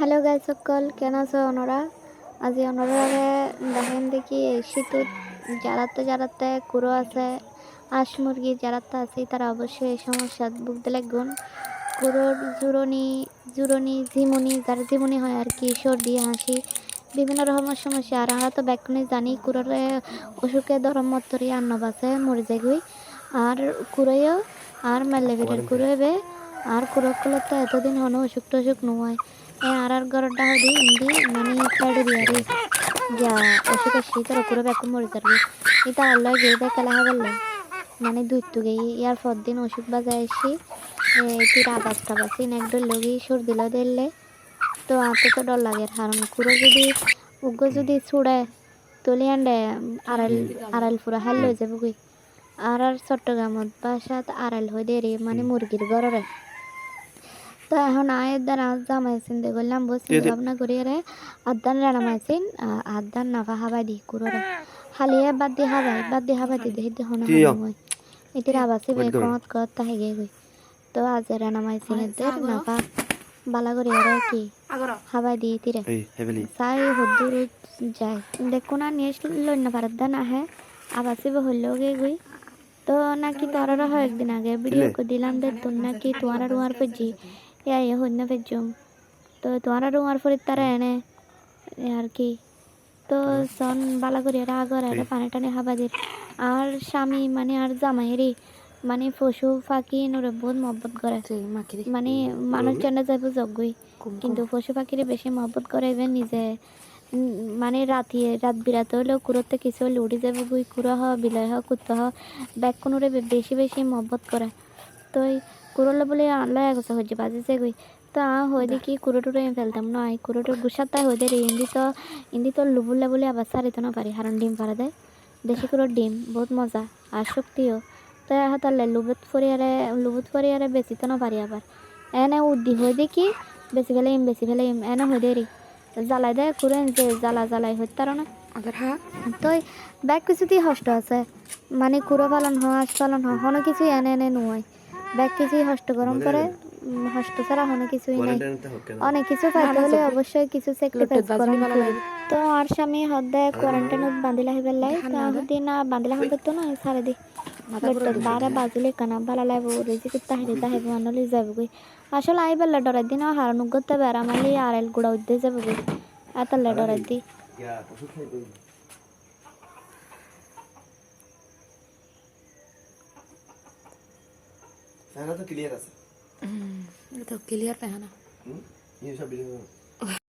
Hello guys সকল কেন আছো ওনারা আজি ওনারারে দেখেন দেখি শীতত যারাতে যারাতে কুড়ো আছে হাঁস মুরগি যারাতে আছে তারা অবশ্যই এই সমস্যাত ভুগতে লাগবেন কুড়োর জুরনি জুরনি ঝিমুনি যার ঝিমুনি হয় আর কি সর্দি হাসি বিভিন্ন রকমের সমস্যা। আর আমরা তো ব্যাকুনি জানি কুড়োরে অসুখে ধরম মতরি আন্ন বাসে মরে যাগুই আর কুড়োয়ও আর ম্যালেরিয়ার কুড়োবে আর কুড়োগুলো তো এতদিন হনো অসুখ টসুখ নয় এ আর আর গরটা হদি ইন্দি মানে সাইডে দিয়ে রে যা, অসুখ শীতের কুড়ো ব্যাকুম মরে যাবে। এটা আল্লাহ গিয়ে দেখালা হবে মানে দুই তু গেই, ইয়ার পর দিন অসুখ বাজায় এসি তুই আবাস টাবাস ইন একদম লগি সুর দিল দিলে তো আতে তো ডর লাগে। কারণ কুড়ো যদি, উগ্র যদি ছুড়ে, তুলি আন্ডে আড়াইল আড়াইল ফুরা হাল লই যাব আর আর চট্টগ্রামত বাসাত আড়াইল হয়ে দেরি মানে মুরগির ঘরে তো এখন আয়ের দ্বারা জামাইছেন দেখলাম বসে ভাবনা করি রে। আদান রানা মাইছেন আদান নাফা হাবাই দি কুরোরে হালিয়ে বাদ দি হাবাই বাদ দি হাবাই দি দেখি হনা হয় এটির আবাসে বে কত কত তাহে গে গই তো আজ রানা মাইছেন এদের নাফা বালা করি রে কি? হাবাই দি তিরে সাই হদ্দুর যায়। দেখো না নিয়ে লইন না পারার দান আহে। আবাসে বে হইলেও গে গই তো নাকি তোরা হয় একদিন আগে। ভিডিও করে দিলাম দে তোর নাকি তোমার আর উমার পেজি হইন না পেজুম তো তোমার আর উমার ফরিদ তারা এনে আর কি তো সন বালা করি আর আগর আর পানি টানি হাবা দির আর স্বামী মানে আর জামাইরি মানে পশু পাখি নরে বহুত মহব্বত করে মানে মানুষ জন্য যাইব যজ্ঞই কিন্তু পশু পাখিরে বেশি মহব্বত করে এবার নিজে মানে রাতি রাত বিরাতে হলেও কুড়োতে কিছু হলে উড়ে যাবে গুই কুড়ো হ বিলয় হ কুত্তা হ ব্যাগ কোনোরে বেশি বেশি মহব্বত করে তো আনলো এক বছর হচ্ছে বাজেছে গুই তো হয়ে দেখি কুড়ো টুড়ো ফেলতাম নয় কুড়ো টুড়ো গুসার তাই হয়ে দেয় ইন্দি তো ইন্দি তো লুবুল্লা বলে আবার সারিতে না পারি হারণ ডিম পারা দেয়। দেশি কুড়োর ডিম বহুত মজা আর শক্তিও। তো হাতালে লুবুত ফরিয়ারে লুবুত ফরিয়ারে বেশি তো না পারি আবার। এনে উদ্দি হয়ে দেখি বেশি ফেলে ইম বেশি ফেলে ইম এনে হয়ে দেরি জ্বালাই দেয় কুড়েন যে জ্বালা জ্বালাই হইতে পারো না। হ্যাঁ তো ব্যাগ কিছুতেই হষ্ট আছে। মানে কুড়ো পালন হয় হাঁস পালন হয় কোনো কিছুই এনে এনে নয় ব্যাগ কিছুই হষ্ট গরম করে উম, হষ্ট ছাড়া কোনো কিছুই নাই। অনেক কিছু পাইতে হলে অবশ্যই কিছু স্যাক্রিফাইস করা লাগে তো আর স্বামী হদ্দে কোয়ারেন্টাইনত বান্ধিলা হিবার লাই। তো আহুতি না বান্ধিলা হন তো না সারে দি। লট্টত বারা বাজিলে কানা? বালা লাইব রেজি কুত্তা হেরি তাহে মানলি যাব গই আসলে আই বেলা ডরাই দিন হার নুগতে বেড়া মালি আর এল গুড়া উদ্দে যাব গই এতলে ডরাই দি খাই দিই সারা তো ক্লিয়ার আছে। তো ক্লিয়ার পেহানা না। হুম? এই সব ভিডিও